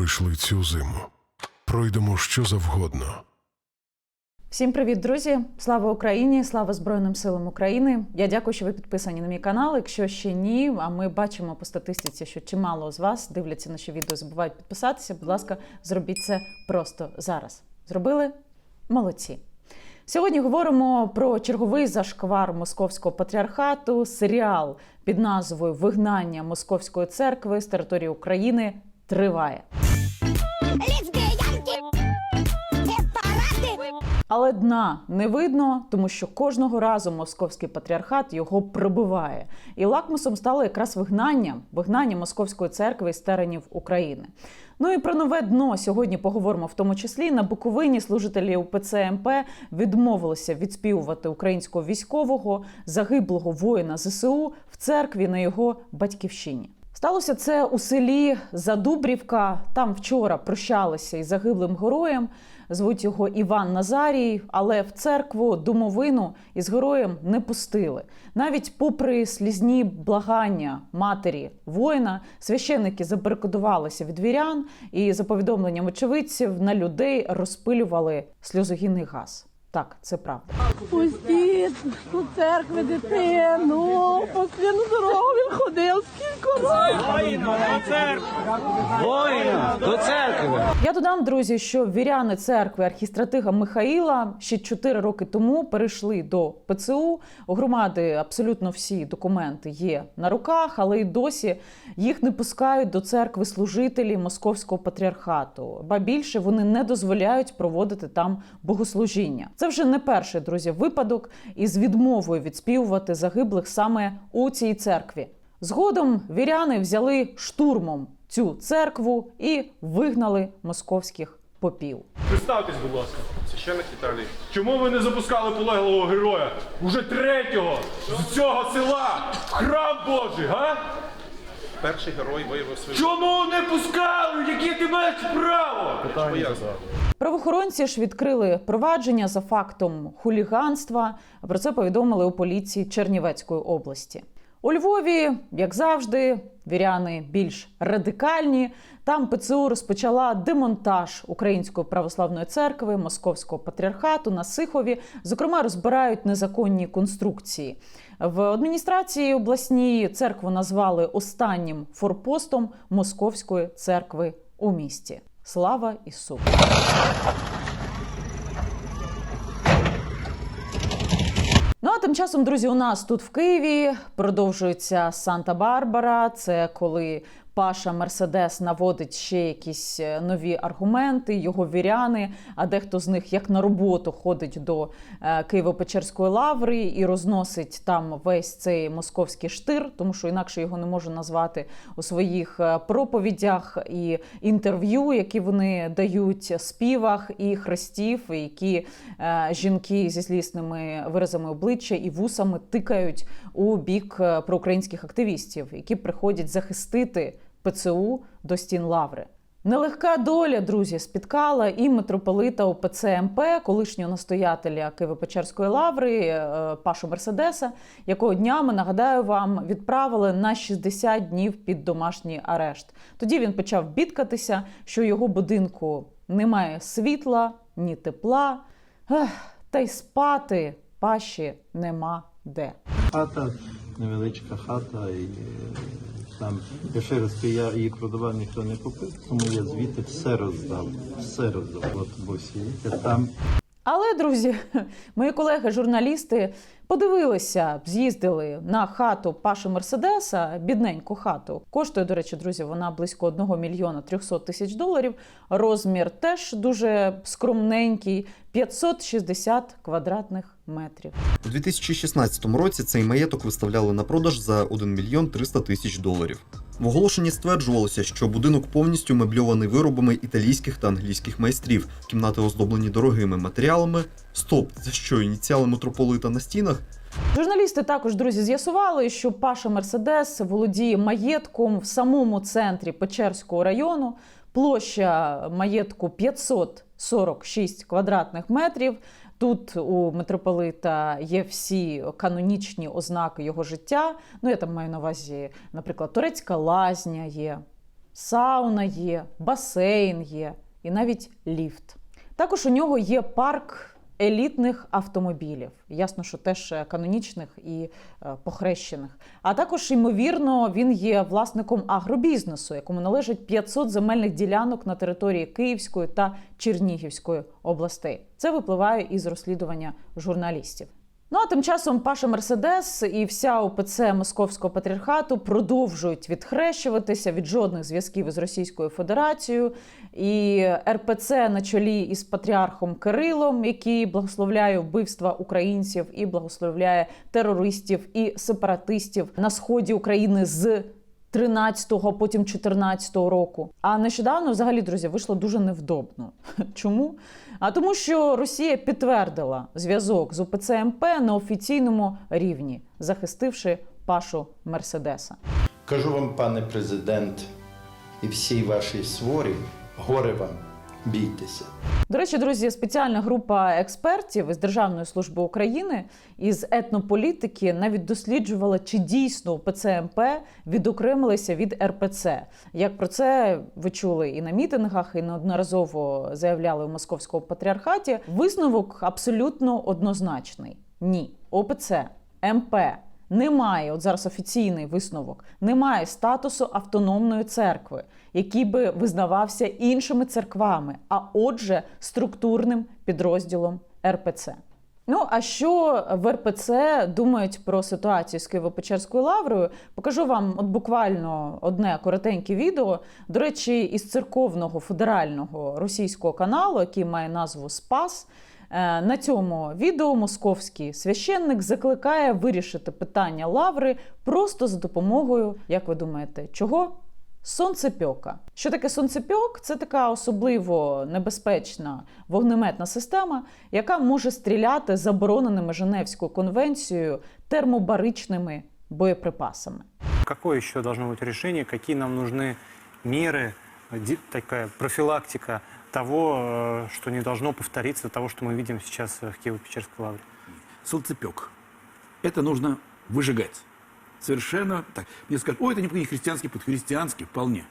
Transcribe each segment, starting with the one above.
пройшли цю зиму. Пройдемо що завгодно. Всім привіт, друзі! Слава Україні! Слава Збройним силам України! Я дякую, що ви підписані на мій канал. Якщо ще ні, а ми бачимо по статистиці, що чимало з вас дивляться наші відео, забувають підписатися. Будь ласка, зробіть це просто зараз. Зробили? Молодці! Сьогодні говоримо про черговий зашквар московського патріархату, серіал під назвою Вигнання московської церкви з території України триває. Але дна не видно, тому що кожного разу московський патріархат його пробиває. І лакмусом стало якраз вигнання, вигнання московської церкви з теренів України. Ну і про нове дно сьогодні поговоримо в тому числі на Буковині. Служителі УПЦ МП відмовилися відспівувати українського військового загиблого воїна ЗСУ в церкві на його батьківщині. Сталося це у селі Задубрівка. Там вчора прощалися із загиблим героєм. Звуть його Іван Назарій, але в церкву домовину із героєм не пустили. Навіть попри слізні благання матері воїна, священники забарикадувалися від вірян і, за повідомленням очевидців, на людей розпилювали сльозогінний газ. Так, це правда. Пустіть до церкви дитину, на дорогу він ходив скільки разів. Воїна до церкви. Я додам, друзі, що віряни церкви архістратига Михаїла ще 4 роки тому перейшли до ПЦУ. У громади абсолютно всі документи є на руках, але й досі їх не пускають до церкви служителі московського патріархату. Ба більше вони не дозволяють проводити там богослужіння. Це вже не перший друзі випадок із відмовою відспівувати загиблих саме у цій церкві. Згодом віряни взяли штурмом цю церкву і вигнали московських попів. Представтесь, будь ласка. Священник Віталій. Чому ви не запускали полеглого героя? Уже третього з цього села в храм Божий, га? Перший герой виявив свою Чому не пускали? Яке ти маєш право? пояснення. Правоохоронці ж відкрили провадження за фактом хуліганства. Про це повідомили у поліції Чернівецької області. У Львові, як завжди, віряни більш радикальні. Там ПЦУ розпочала демонтаж Української православної церкви Московського патріархату на Сихові. Зокрема, розбирають незаконні конструкції. В адміністрації обласній церкву назвали останнім форпостом Московської церкви у місті. Слава Ісу! Ну а тим часом, друзі, у нас тут в Києві продовжується Санта-Барбара. Це коли Паша Мерседес наводить ще якісь е, нові аргументи, його віряни. А дехто з них як на роботу ходить до е, Києво-Печерської лаври і розносить там весь цей московський штир, тому що інакше його не можу назвати у своїх е, проповідях і інтерв'ю, які вони дають співах і хрестів, які жінки зі злісними виразами обличчя і вусами тикають у бік проукраїнських активістів, які приходять захистити ПЦУ до стін лаври. Нелегка доля, друзі, спіткала і митрополита ОПЦ МП, колишнього настоятеля Києво-Печерської лаври е, Пашу Мерседеса, якого днями нагадаю вам відправили на 60 днів під домашній арешт. Тоді він почав бідкатися, що його будинку немає світла, ні тепла, та й спати паші нема де. Хата, невеличка хата, і там, я ще раз я її продавав, ніхто не купив, тому я звідти все роздав, все роздав. От босі, я там Але, друзі, мої колеги-журналісти подивилися, з'їздили на хату Паши Мерседеса, бідненьку хату. Коштує, до речі, друзі, вона близько 1 мільйона 300 тисяч доларів. Розмір теж дуже скромненький 560 квадратних метрів. У 2016 році цей маєток виставляли на продаж за 1 мільйон 300 тисяч доларів. В оголошенні стверджувалося, що будинок повністю мебльований виробами італійських та англійських майстрів, кімнати оздоблені дорогими матеріалами. Стоп, це що ініціали митрополита на стінах? Журналісти також друзі з'ясували, що Паша Мерседес володіє маєтком в самому центрі Печерського району. Площа маєтку 546 квадратних метрів. Тут у митрополита є всі канонічні ознаки його життя. Ну, я там маю на увазі, наприклад, турецька лазня є, сауна є, басейн є і навіть ліфт. Також у нього є парк елітних автомобілів. Ясно, що теж е, канонічних і е, похрещених. А також, ймовірно, він є власником агробізнесу, якому належить 500 земельних ділянок на території Київської та Чернігівської областей. Це випливає із розслідування журналістів. Ну а тим часом Паша Мерседес і вся ОПЦ Московського патріархату продовжують відхрещуватися від жодних зв'язків із Російською Федерацією. І РПЦ на чолі із патріархом Кирилом, який благословляє вбивства українців і благословляє терористів і сепаратистів на сході України з 13-го, потім 14-го року. А нещодавно, взагалі, друзі, вийшло дуже невдобно. Чому? А тому, що Росія підтвердила зв'язок з УПЦ МП на офіційному рівні, захистивши Пашу Мерседеса. Кажу вам, пане президент, і всій вашій сворі, горе вам, бійтеся. До речі, друзі, спеціальна група експертів із Державної служби України із етнополітики навіть досліджувала, чи дійсно УПЦ МП відокремилися від РПЦ. Як про це ви чули і на мітингах, і неодноразово заявляли у московському патріархаті. Висновок абсолютно однозначний: ні, ОПЦ МП. Немає, от зараз офіційний висновок, немає статусу автономної церкви, який би визнавався іншими церквами, а отже, структурним підрозділом РПЦ. Ну а що в РПЦ думають про ситуацію з Києво-Печерською лаврою? Покажу вам от буквально одне коротеньке відео. До речі, із церковного федерального російського каналу, який має назву Спас. Е, На цьому відео московський священник закликає вирішити питання лаври просто за допомогою, як ви думаєте, чого? Сонцепьока. Що таке сонцепьок? Це така особливо небезпечна вогнеметна система, яка може стріляти забороненими Женевською конвенцією термобаричними боєприпасами. Какое еще должно быть решение, какие нам нужны меры, ди- такая профилактика того, э, что не должно повториться, того, что мы видим сейчас в Киево-Печерской лавре? солнцепек. Это нужно выжигать. Совершенно так. Мне скажут, ой, это не христианский путь. Христианский вполне.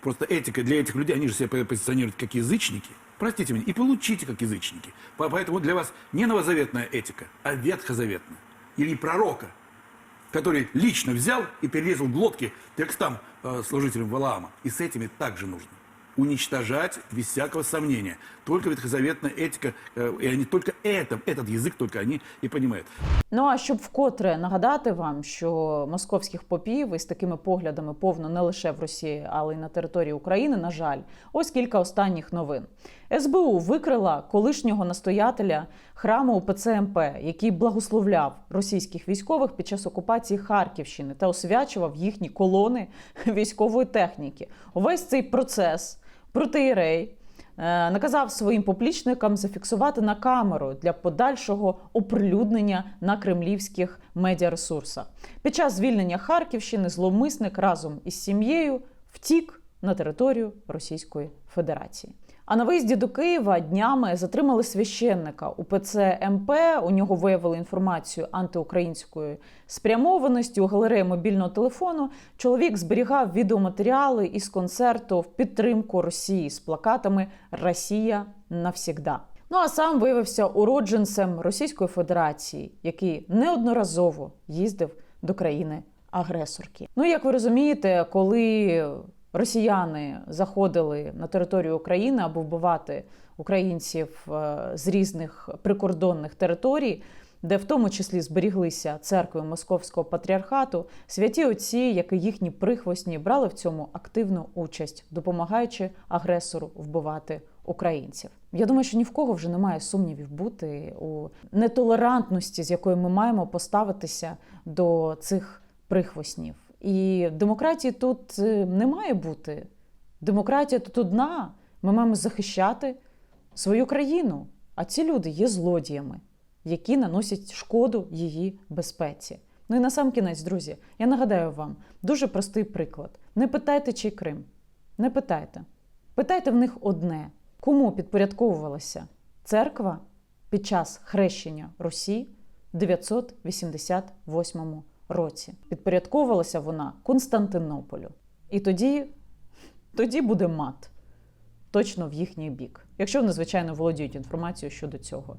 Просто этика для этих людей, они же себя по- позиционируют как язычники. Простите меня, и получите как язычники. По- Поэтому для вас не новозаветная этика, а ветхозаветная. Или пророка, который лично взял и перерезал глотки текстам э, служителям Валаама. И с этими также нужно уничтожать без всякого сомнения. Только ветхозаветная этика, э, и они только это, этот язык только они и понимают. Ну а щоб вкотре нагадати вам, що московських попів із такими поглядами повно не лише в Росії, але й на території України, на жаль, ось кілька останніх новин. СБУ викрила колишнього настоятеля храму УПЦ МП, який благословляв російських військових під час окупації Харківщини та освячував їхні колони військової техніки. Увесь цей процес протиєрей е, наказав своїм поплічникам зафіксувати на камеру для подальшого оприлюднення на кремлівських медіаресурсах. Під час звільнення Харківщини зловмисник разом із сім'єю втік на територію Російської Федерації. А на виїзді до Києва днями затримали священника УПЦ МП. У нього виявили інформацію антиукраїнської спрямованості у галереї мобільного телефону. Чоловік зберігав відеоматеріали із концерту в підтримку Росії з плакатами Росія навсігда. Ну а сам виявився уродженцем Російської Федерації, який неодноразово їздив до країни агресорки. Ну як ви розумієте, коли росіяни заходили на територію України аби вбивати українців е, з різних прикордонних територій, де в тому числі зберіглися церкви Московського патріархату, святі отці, як і їхні прихвостні, брали в цьому активну участь, допомагаючи агресору вбивати українців. Я думаю, що ні в кого вже немає сумнівів бути у нетолерантності, з якою ми маємо поставитися до цих прихвостнів. І демократії тут е, не має бути. Демократія тут одна. Ми маємо захищати свою країну. А ці люди є злодіями, які наносять шкоду її безпеці. Ну і на сам кінець, друзі, я нагадаю вам дуже простий приклад: не питайте, чий Крим. Не питайте. Питайте в них одне: кому підпорядковувалася церква під час хрещення Русі в 988 році. Підпорядковувалася вона Константинополю. І тоді тоді буде мат. Точно в їхній бік, якщо вони, звичайно, володіють інформацією щодо цього.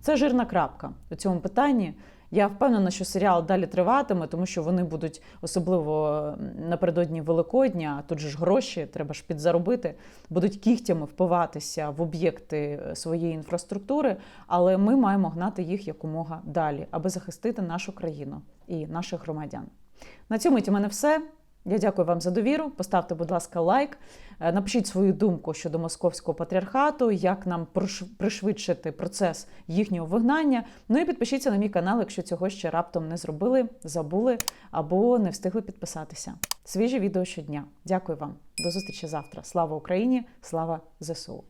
Це жирна крапка у цьому питанні. Я впевнена, що серіал далі триватиме, тому що вони будуть особливо напередодні Великодня, а тут же ж гроші, треба ж підзаробити, будуть кігтями впиватися в об'єкти е, своєї інфраструктури, але ми маємо гнати їх якомога далі, аби захистити нашу країну і наших громадян. На цьому у мене все. Я дякую вам за довіру. Поставте, будь ласка, лайк. Е, Напишіть свою думку щодо московського патріархату, як нам пришвидшити процес їхнього вигнання. Ну і підпишіться на мій канал, якщо цього ще раптом не зробили, забули або не встигли підписатися. Свіжі відео щодня. Дякую вам. До зустрічі завтра. Слава Україні! Слава ЗСУ!